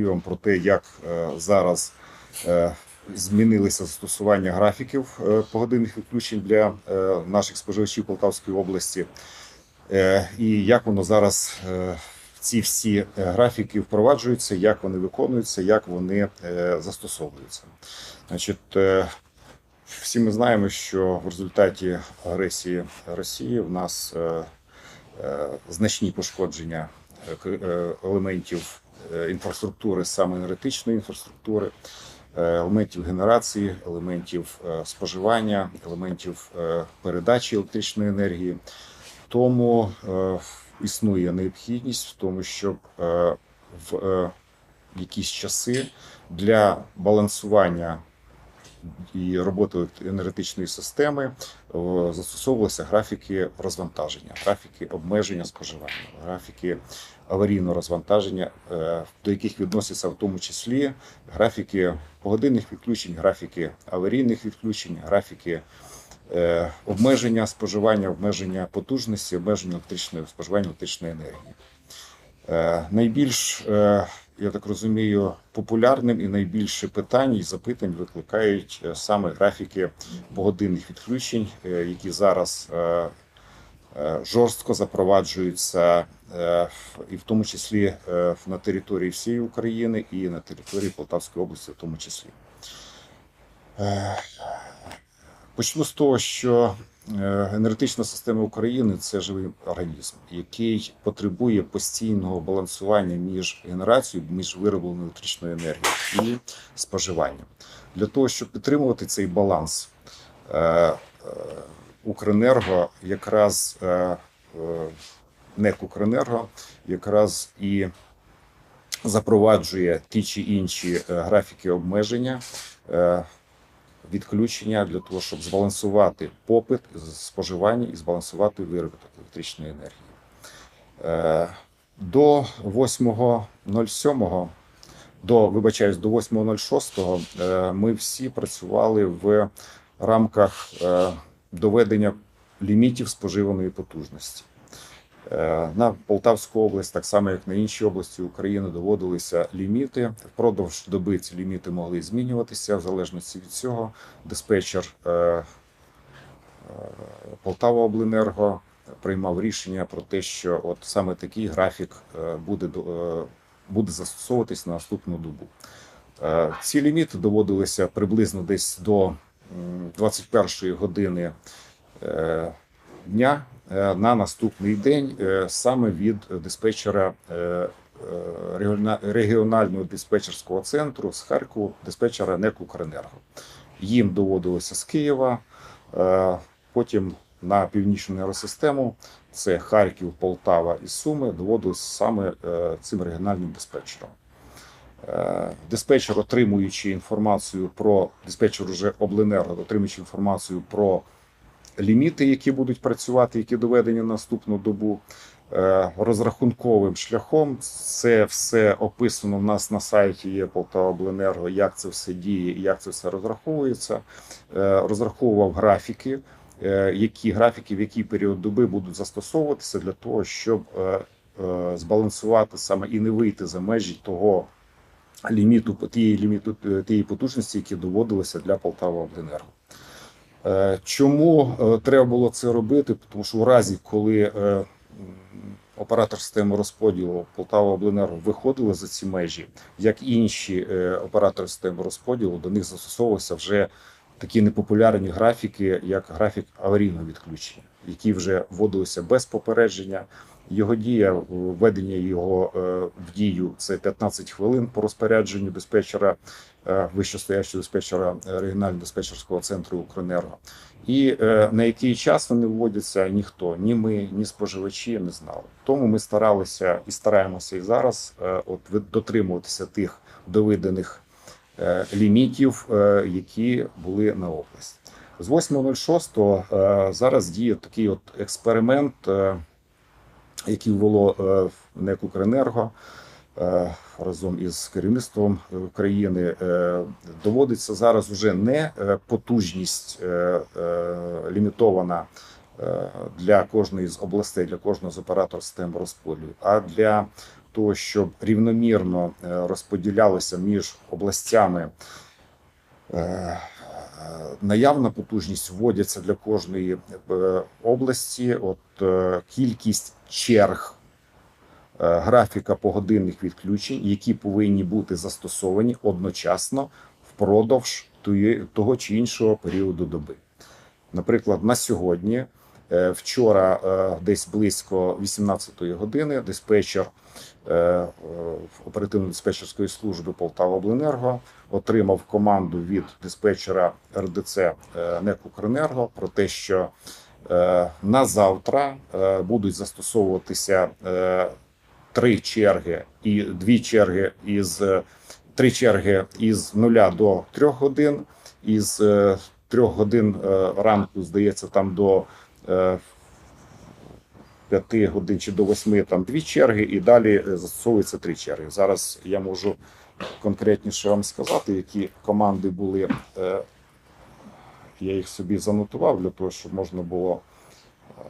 розповів вам про те, як е, зараз е, змінилися застосування графіків е, погодинних відключень для наших споживачів Полтавської області, і як воно зараз ці всі графіки впроваджуються, як вони виконуються, як вони застосовуються. Значить, всі ми знаємо, що в результаті агресії Росії в нас значні пошкодження елементів інфраструктури, саме енергетичної інфраструктури, е, елементів генерації, елементів е, споживання, елементів е, передачі електричної енергії. Тому е, існує необхідність в тому, щоб е, в е, якісь часи для балансування і роботи енергетичної системи е, застосовувалися графіки розвантаження, графіки обмеження споживання, графіки аварійного розвантаження, е, до яких відносяться в тому числі графіки погодинних відключень, графіки аварійних відключень, графіки е, обмеження споживання, обмеження потужності, обмеження електричної споживання електричної енергії. Найбільш, я так розумію, популярним і найбільше питань і запитань викликають е, саме графіки погодинних відключень, е, які зараз е, жорстко запроваджуються, і в тому числі на території всієї України і на території Полтавської області, в тому числі. Почну з того, що енергетична система України це живий організм, який потребує постійного балансування між генерацією, між виробленою електричною енергією і споживанням. Для того, щоб підтримувати цей баланс, е, е, Укренерго якраз е, е, НЕК Укренерго якраз і запроваджує ті чи інші е, графіки обмеження. Відключення для того, щоб збалансувати попит, споживання і збалансувати виробіток електричної енергії. Е, До 8.07, до вибачаюсь, до 8.06 е, ми всі працювали в рамках е, доведення лімітів споживаної потужності. Е, На Полтавську область, так само як на інші області України, доводилися ліміти. Впродовж доби ці ліміти могли змінюватися в залежності від цього. Диспетчер е, е, Полтава Обленерго приймав рішення про те, що от саме такий графік буде, буде застосовуватись на наступну добу. Ці ліміти доводилися приблизно десь до м, 21 години дня на наступний день е, саме від диспетчера е, е, регіона- регіонального диспетчерського центру з Харкову, диспетчера НЕК «Укренерго». Їм доводилося з Києва, е, потім на північну енергосистему, це Харків, Полтава і Суми, доводилося саме е, цим регіональним диспетчером. Е, Диспетчер, отримуючи інформацію про диспетчер уже обленерго, отримуючи інформацію про ліміти, які будуть працювати, які доведені наступну добу. е, Розрахунковим шляхом це все описано в нас на сайті є Полтавобленерго, як це все діє як це все розраховується. Е, Розраховував графіки, е, які графіки в який період доби будуть застосовуватися для того, щоб збалансувати саме і не вийти за межі того ліміту тієї ліміту тієї потужності, які доводилися для Полтава-Обленерго. Е, Чому е, треба було це робити? Тому що у разі, коли е, оператор системи розподілу Полтава Обленерго виходили за ці межі, як інші е, оператори системи розподілу, до них застосовувалися вже такі непопулярні графіки, як графік аварійного відключення, які вже вводилися без попередження. Його дія, введення його е, в дію це 15 хвилин по розпорядженню диспетчера, е, вищостоящого диспетчера е, регіонального диспетчерського центру Укренерго. І е, на який час вони вводяться, ніхто, ні ми, ні споживачі не знали. Тому ми старалися і стараємося і зараз е, от дотримуватися тих доведених е, лімітів, е, які були на область. З 8.06 е, зараз діє такий от експеримент, який ввело е, НЕК Укренерго е, разом із керівництвом України. Е, Доводиться зараз уже не потужність лімітована для кожної з областей, для кожного з операторів системи розподілу, а для того, щоб рівномірно розподілялося між областями. Наявна потужність вводяться для кожної області. От кількість черг е, графіка погодинних відключень, які повинні бути застосовані одночасно впродовж того чи іншого періоду доби. Наприклад, на сьогодні, е, вчора, е, десь близько 18-ї години, диспетчер оперативно-диспетчерської служби Полтава-Обленерго отримав команду від диспетчера РДЦ НЕК «Укренерго» про те, що на завтра е, будуть застосовуватися е, три черги і дві черги із е, три черги із нуля до трьох годин, із е, трьох годин е, ранку, здається, там до е, п'яти годин чи до восьми там дві черги, і далі е, застосовується три черги. Зараз я можу конкретніше вам сказати, які команди були. Я їх собі занотував для того, щоб можна було е,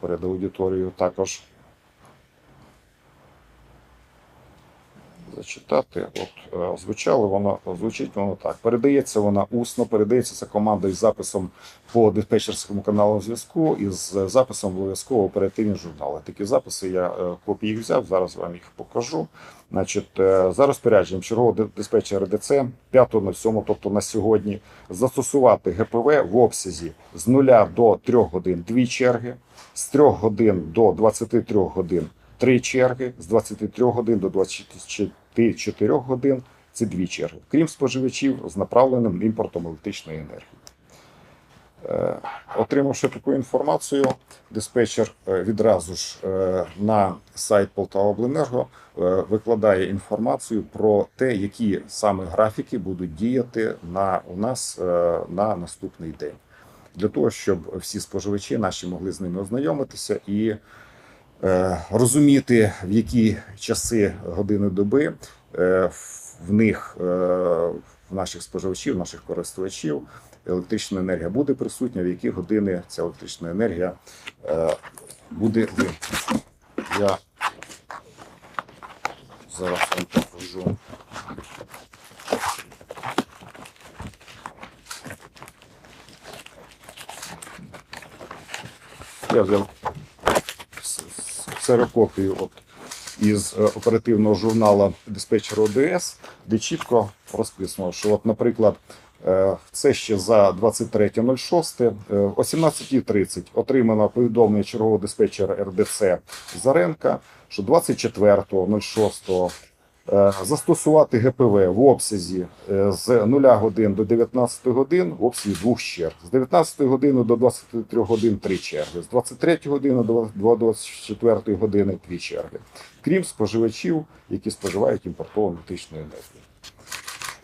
перед аудиторією також зачитати. От е, звучало воно, звучить воно так. Передається вона усно, передається ця команда із записом по диспетчерському каналу зв'язку і з записом обов'язково оперативні журнали. Такі записи я е, копії їх взяв. Зараз вам їх покажу. Значить, е, за розпорядженням чергового ди- диспетчера РДЦ 5.07, тобто на сьогодні, застосувати ГПВ в обсязі з 0 до 3 годин дві черги, з 3 годин до 23 годин три черги, з 23 годин до 24 годин це дві черги, крім споживачів з направленим імпортом електричної енергії. Е, Отримавши таку інформацію, диспетчер е, відразу ж е, на сайт Полтавобленерго е, викладає інформацію про те, які саме графіки будуть діяти на у нас на наступний день, для того, щоб всі споживачі наші могли з ними ознайомитися і розуміти, в які часи години доби е, в них, е, в наших споживачів, наших користувачів, електрична енергія буде присутня, в які години ця електрична енергія е, буде вимкнена. Я зараз вам покажу. Я взяв ксерокопію от, із е, оперативного журналу диспетчер ОДС, де чітко розписано, що, от, наприклад, е, це ще за 23.06, е, о 17.30 отримано повідомлення чергового диспетчера РДЦ Заренка, що 24.06 е, застосувати ГПВ в обсязі е, з 0 годин до 19 годин в обсязі двох черг. З 19 години до 23 годин три черги, з 23 години до 24 години дві черги, крім споживачів, які споживають імпортовану електричну енергію.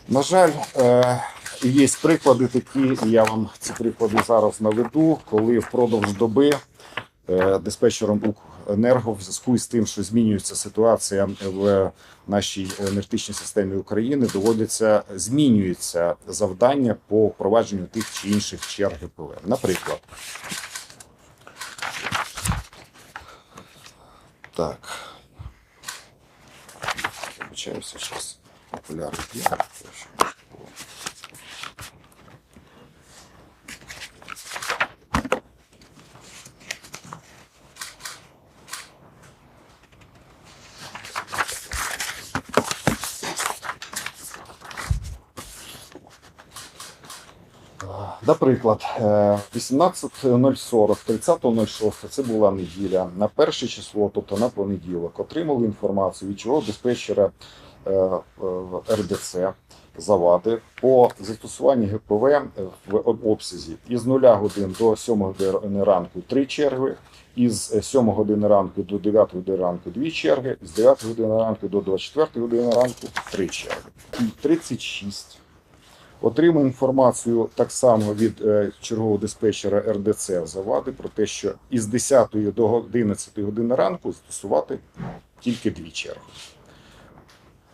На жаль, е, є приклади такі, я вам ці приклади зараз наведу, коли впродовж доби е, диспетчером Укренерго в зв'язку з тим, що змінюється ситуація в нашій енергетичній системі України, доводиться змінюється завдання по впровадженню тих чи інших черг ГПВ. Наприклад, так. Вибачаюся, зараз окуляри Наприклад, е, 18.040, 30.06, це була неділя. На перше число, тобто на понеділок, отримали інформацію від чого диспетчера е, е, РДЦ завади по застосуванні ГПВ в обсязі із 0 годин до 7 години ранку три черги, із 7 години ранку до 9 години ранку дві черги, з 9 години ранку до 24 години ранку три черги. І 36 Отримав інформацію так само від е, чергового диспетчера РДЦ Завади про те, що із 10 до 11 години ранку застосувати тільки дві черги.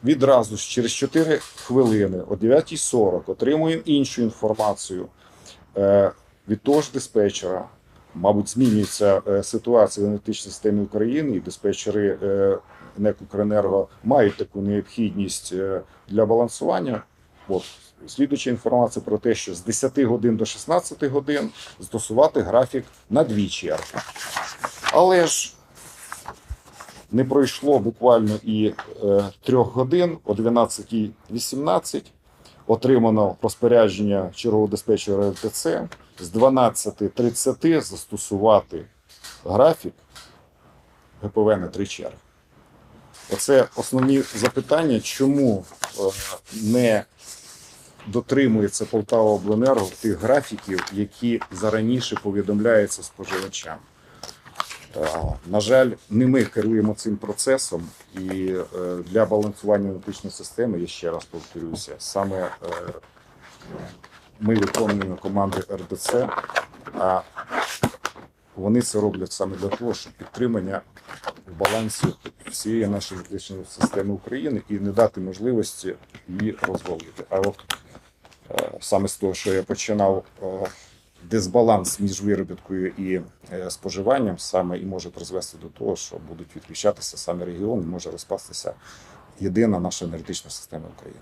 Відразу ж через 4 хвилини о 9.40 отримуємо іншу інформацію е, від того ж диспетчера. Мабуть, змінюється е, ситуація в енергетичній системі України, і диспетчери НЕК «Укренерго» мають таку необхідність для балансування. От, слідуюча інформація про те, що з 10 годин до 16 годин застосувати графік на дві черги. Але ж не пройшло буквально і е, трьох годин о 12.18 отримано розпорядження чергового диспетчера РТЦ з 12.30 застосувати графік ГПВ на три черги. Оце основні запитання, чому е, не дотримується Полтава Обленерго тих графіків, які зараніше повідомляються споживачам. Е, На жаль, не ми керуємо цим процесом, і е, для балансування енергетичної системи, я ще раз повторюся, саме е, ми виконуємо команди РДЦ, а вони це роблять саме для того, щоб підтримання в балансі всієї нашої енергетичної системи України і не дати можливості її розвалити. Саме з того, що я починав, е, дисбаланс між виробіткою і е, споживанням саме і може призвести до того, що будуть відключатися саме регіони, може розпастися єдина наша енергетична система України.